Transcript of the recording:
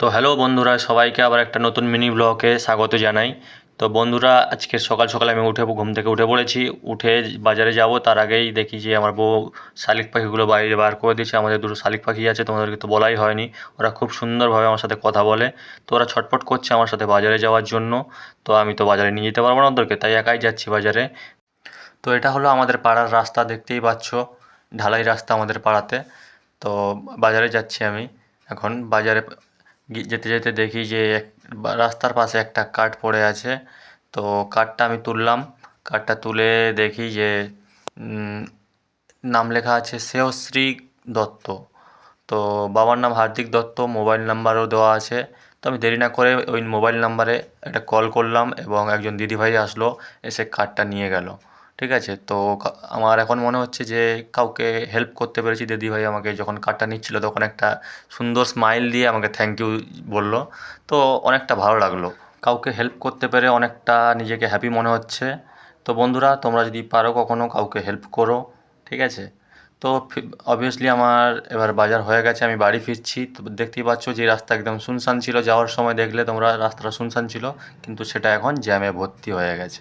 তো হ্যালো বন্ধুরা, সবাইকে আবার একটা নতুন মিনি ব্লগে স্বাগত জানাই। তো বন্ধুরা, আজকে সকাল সকাল আমি উঠে ঘুম থেকে উঠে পড়েছি। উঠে বাজারে যাব, তার আগেই দেখি যে আমার বউ শালিক পাখিগুলো বাইরে বার করে দিয়েছে। আমাদের দুটো শালিক পাখি আছে, তোমাদেরকে তো বলাই হয়নি। ওরা খুব সুন্দরভাবে আমার সাথে কথা বলে। তো ওরা ছটফট করছে আমার সাথে বাজারে যাওয়ার জন্য। তো আমি তো বাজারে নিয়ে যেতে পারব না ওদেরকে, তাই একাই যাচ্ছি বাজারে। তো এটা হলো আমাদের পাড়ার রাস্তা, দেখতেই পাচ্ছ। ঢালাই রাস্তা আমাদের পাড়াতে। তো বাজারে যাচ্ছি আমি। এখন বাজারে যেতে যেতে দেখি যে এক- রাস্তার পাশে একটা কাঠ পড়ে আছে। তো কাঠটা আমি তুললাম। কাঠটা তুলে দেখি যে নাম লেখা আছে শ্রেয়শ্রী দত্ত। তো বাবার নাম হার্দিক দত্ত, মোবাইল নাম্বারও দেওয়া আছে। তো আমি দেরি না করে ওই মোবাইল নাম্বারে একটা কল করলাম এবং একজন দিদিভাই আসলো, এসে কার্ডটা নিয়ে গেল। ঠিক আছে? তো আমার এখন মনে হচ্ছে যে কাউকে হেল্প করতে পেরেছি। দিদিভাই আমাকে যখন কার্ডটা নিচ্ছিল তখন একটা সুন্দর স্মাইল দিয়ে আমাকে থ্যাংক ইউ বলল। তো অনেকটা ভালো লাগল। কাউকে হেল্প করতে পেরে অনেকটা নিজেকে হ্যাপি মনে হচ্ছে। তো বন্ধুরা, তোমরা যদি পারো কখনো কাউকে হেল্প করো, ঠিক আছে? তো অবভিয়াসলি আমার এবার বাজার হয়ে গেছে, আমি বাড়ি ফিরছি। তো দেখতেই পাচ্ছ যে রাস্তা একদম শুনশান ছিল। যাওয়ার সময় দেখলে তোমরা রাস্তাটা শুনশান ছিল, কিন্তু সেটা এখন জ্যামে ভর্তি হয়ে গেছে।